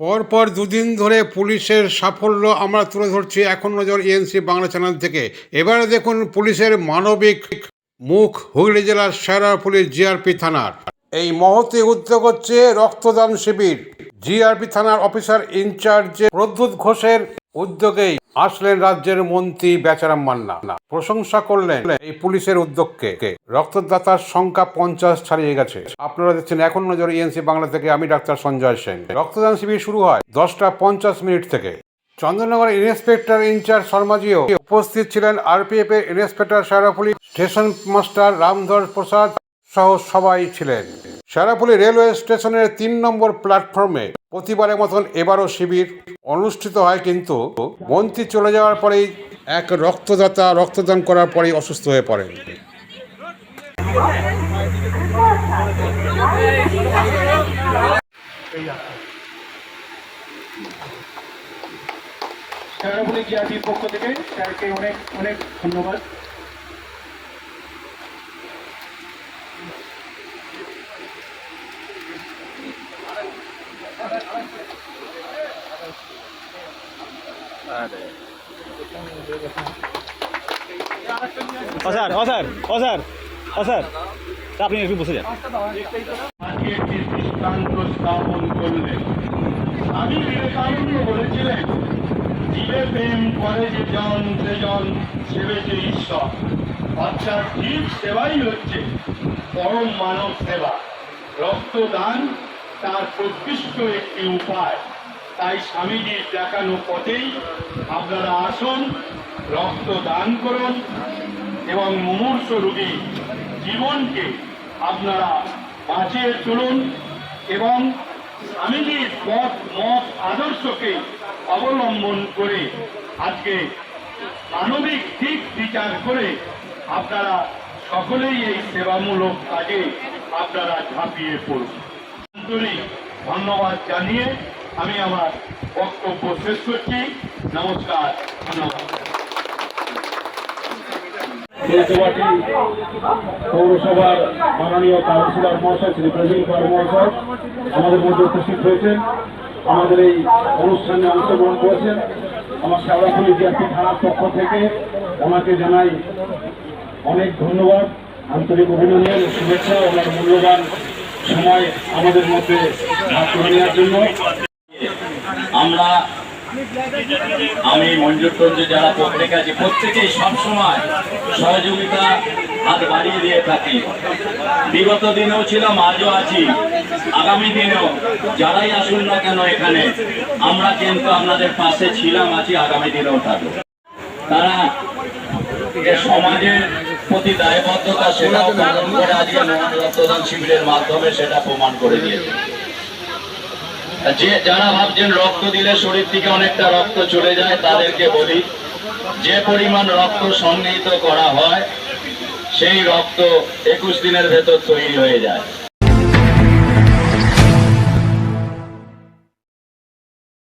পরপর দুদিন ধরে পুলিশের সাফল্য আমরা তুলে ধরছি এখন নজর ইএনসি বাংলা চ্যানেল থেকে। এবারে দেখুন পুলিশের মানবিক মুখ হুগলি জেলার সেরা পুলিশ জিআরপি থানার। এই মহতি উদ্যোগ হচ্ছে রক্তদান শিবির। জিআরপি থানার অফিসার ইনচার্জ প্রদ্যুৎ ঘোষের উদ্যোগেই আসলেন রাজ্যের মন্ত্রী বেচারাম মান্না। প্রশংসা করলেন এই পুলিশের উদ্যোগকে। রক্তদাতার সংখ্যা পঞ্চাশ ছাড়িয়ে গেছে। আপনারা দেখছেন এখন নজর ইএনসি বাংলা থেকে আমি ডাক্তার সঞ্জয় সেন। রক্তদান শিবির শুরু হয় দশটা পঞ্চাশ মিনিট থেকে। চন্দননগর ইন্সপেক্টর ইনচার্জ শর্মাজিও উপস্থিত ছিলেন আরপিএফ এর inspector Sarapuli station master Ramdhar Prasad সহ সবাই ছিলেন। সারাপুলি রেলওয়ে স্টেশনের তিন নম্বর প্ল্যাটফর্মে প্রতিবারের মতন এবারও শিবির অনুষ্ঠিত হয় কিন্তু মন্ত্রী চলে যাওয়ার পরেই এক রক্তদাতা রক্তদান করার পরেই অসুস্থ হয়ে পড়েন। পক্ষ থেকে স্যারকে অনেক অনেক ধন্যবাদ। ও স্যার ও স্যার ও স্যার ও স্যার আপনি একটু বসে যান স্থাপন করলেন। আমি বিবেকানন্দ বলেছিলেন, জীবে প্রেম করে যে জন, সে জন সেবেছে ঈশ্বর। অর্থাৎ জীব সেবাই হচ্ছে পরম মানব সেবা। রক্তদান তার প্রকৃষ্ট একটি উপায়। তাই স্বামীজির দেখানো পথেই আপনারা আসুন রক্ত দান করুন এবং মুমূর্ষ রোগী জীবনকে আপনারা বাঁচিয়ে তুলুন এবং স্বামীজির পথ, মত, আদর্শকে অবলম্বন করে আজকে মানবিক দিক বিচার করে আপনারা সকলেই এই সেবামূলক কাজে আপনারা ঝাঁপিয়ে পড়ুন। ধন্যবাদ জানিয়ে আমি আমার বক্তব্য শেষ করছি। নমস্কার, ধন্যবাদ। পৌরসভার মাননীয় কাউন্সিলর মহাশয়, শ্রী প্রবীণ কুমার মহাশয় আমাদের মধ্যে উপস্থিত হয়েছেন। আমাদের এই অনুষ্ঠানে অংশগ্রহণ করেছেন। আমার শেওড়াফুলি জিআরপি থানার পক্ষ থেকে ওনাকে জানাই অনেক ধন্যবাদ, আন্তরিক অভিনন্দন শুভেচ্ছা। ওনার মূল্যবান সময় আমাদের মধ্যে ভাগ করে নেওয়ার জন্য। আমরা আমি মঞ্জুরগঞ্জে যারা প্রত্যেকে আছে। প্রত্যেকেই সবসময় সহযোগিতা হাত বাড়িয়ে দিয়ে থাকি। বিগত দিনেও ছিলাম আজও আছি। আগামী দিনেও যারাই আসুন না কেন এখানে, আমরা কিন্তু আপনাদের পাশে ছিলাম, আছি, আগামী দিনেও থাকব। তারা সমাজের প্রতি দায়বদ্ধতা সেটাও পালন করে আজকে রক্তদান শিবিরের মাধ্যমে সেটা প্রমাণ করে দিয়েছে। যে যারা ভাবছেন রক্ত দিলে শরীর থেকে অনেকটা রক্ত চলে যায়, তাদেরকে বলি, যে পরিমাণ রক্ত সংগৃহীত করা হয়, সেই রক্ত একুশ দিনের ভেতর তৈরি হয়ে যায়।